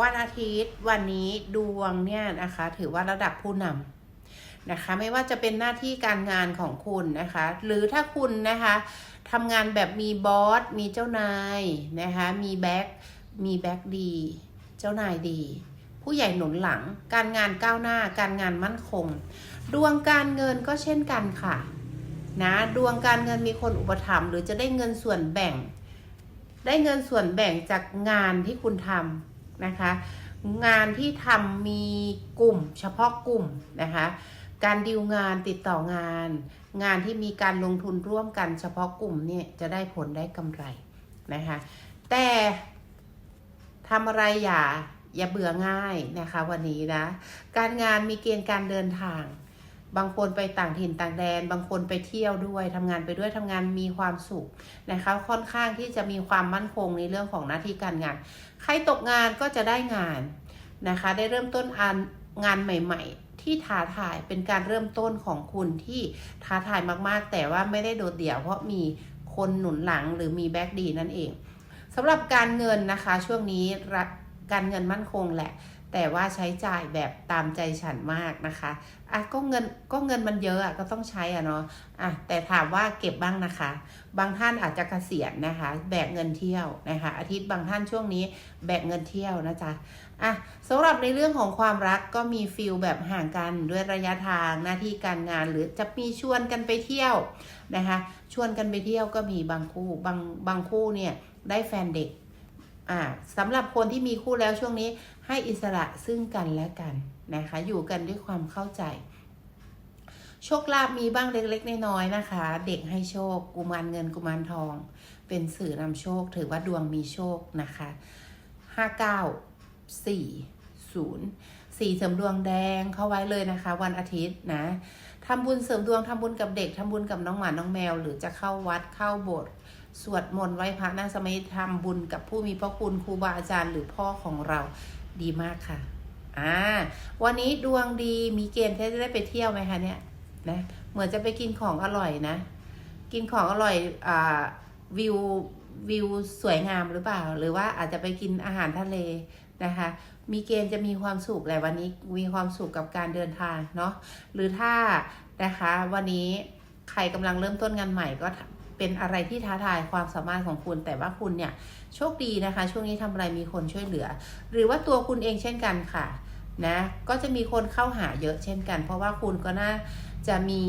วันอาทิตย์วันนี้ดวงเนี่ยนะคะ ถือว่าระดับผู้นำนะคะ ไม่ว่าจะเป็นหน้าที่การงานของคุณนะคะ หรือถ้าคุณนะคะทำงานแบบมีบอสมีเจ้านายนะคะ มีแบ็คมีแบ็คดี เจ้านายดี ผู้ใหญ่หนุนหลัง การงานก้าวหน้า การงานมั่นคง ดวงการเงินก็เช่นกันค่ะนะดวงการเงินมีคนอุปถัมภ์หรือจะได้เงินส่วนแบ่ง ได้เงินส่วนแบ่งจากงานที่คุณทำ นะคะ งานที่ทำมีกลุ่มเฉพาะกลุ่มนะคะ การดีลงานติดต่องาน งานที่มีการลงทุนร่วมกันเฉพาะกลุ่มเนี่ยจะได้ผลได้กำไรนะคะ แต่ทำอะไรอย่าอย่าเบื่อง่ายนะคะวันนี้นะ การงานมีเกณฑ์การเดินทาง บางคนไปต่างถิ่นต่างแดน บางคนไปเที่ยวด้วยทำงานไปด้วยทำงานมีความสุขนะคะค่อนข้างที่จะมีความมั่นคงในเรื่องของหน้าที่การงาน ใครตกงานก็จะได้งานนะคะ ได้เริ่มต้นอันงานใหม่ ๆ ที่ท้าทายเป็นการเริ่มต้นของคุณที่ท้าทายมากๆ แต่ว่าไม่ได้โดดเดี่ยว เพราะมีคนหนุนหลังหรือมีแบ็กดีนั่นเองสำหรับการเงินนะคะช่วงนี้การเงินมั่นคงแหละ แต่ว่าใช้จ่ายแบบตามใจฉันมากนะคะอะก็เงินก็เงินมันเยอะอะก็ต้องใช้อะเนาะอะแต่ถามว่าเก็บบ้างนะคะ บางท่านอาจจะเกษียณนะคะ แบกเงินเที่ยวนะคะ อาทิตย์บางท่านช่วงนี้แบกเงินเที่ยวนะจ๊ะอะสำหรับในเรื่องของความรักก็มีฟิลแบบห่างกันด้วยระยะทางหน้าที่การงานหรือจะมีชวนกันไปเที่ยวนะคะ ชวนกันไปเที่ยวก็มีบางคู่บางบางคู่เนี่ยได้แฟนเด็ก อ่าสำหรับคนที่มีคู่แล้วช่วงนี้ให้อิสระซึ่งกันและกันนะคะ อยู่กันด้วยความเข้าใจ โชคลาภมีบ้างเล็กๆน้อยๆนะคะ เด็กให้โชค กุมารเงินกุมารทอง เป็นสื่อนำโชค ถือว่าดวงมีโชคนะคะห้าเก้าสี่ศูนย์สี่เสริมดวงแดงเข้าไว้เลยนะคะ วันอาทิตย์นะทำบุญเสริมดวงทำบุญกับเด็กทำบุญกับน้องหมาน้องแมว หรือจะเข้าวัดเข้าโบสถ์ สวดมนต์ไหว้พระนั่งสมาธิทำบุญกับผู้มีพระคุณครูบาอาจารย์หรือพ่อของเราดีมากค่ะอ่าวันนี้ดวงดีมีเกณฑ์ที่จะได้ไปเที่ยวไหมคะเนี่ยนะเหมือนจะไปกินของอร่อยนะ กินของอร่อยอ่าวิววิวสวยงามหรือเปล่า หรือว่าอาจจะไปกินอาหารทะเลนะคะ มีเกณฑ์จะมีความสุขแหละวันนี้มีความสุขกับการเดินทางเนาะหรือถ้านะคะ วันนี้ใครกำลังเริ่มต้นงานใหม่ก็ เป็นอะไรที่ท้าทายความสามารถของคุณ แต่ว่าคุณเนี่ยโชคดีนะคะ ช่วงนี้ทำอะไรมีคนช่วยเหลือ หรือว่าตัวคุณเองเช่นกันค่ะนะก็จะมีคนเข้าหาเยอะเช่นกัน เพราะว่าคุณก็น่าจะมี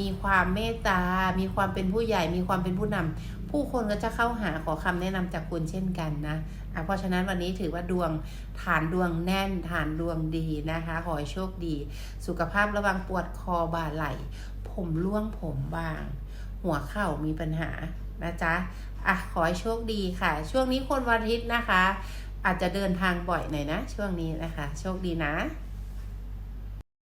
มีความเมตตา มีความเป็นผู้ใหญ่ มีความเป็นผู้นำผู้คนก็จะเข้าหาขอคำแนะนำจากคุณเช่นกันนะะเพราะฉะนั้นวันนี้ถือว่าดวงฐานดวงแน่นฐานดวงดีนะคะ ขอให้โชคดี สุขภาพระวังปวดคอบ่าไหล่ ผมร่วงผมบาง หัวเข่ามีปัญหานะจ๊ะอะขอให้โชคดีค่ะ ช่วงนี้คนวันอาทิตย์นะคะ อาจจะเดินทางบ่อยหน่อยนะ ช่วงนี้นะคะ โชคดีนะ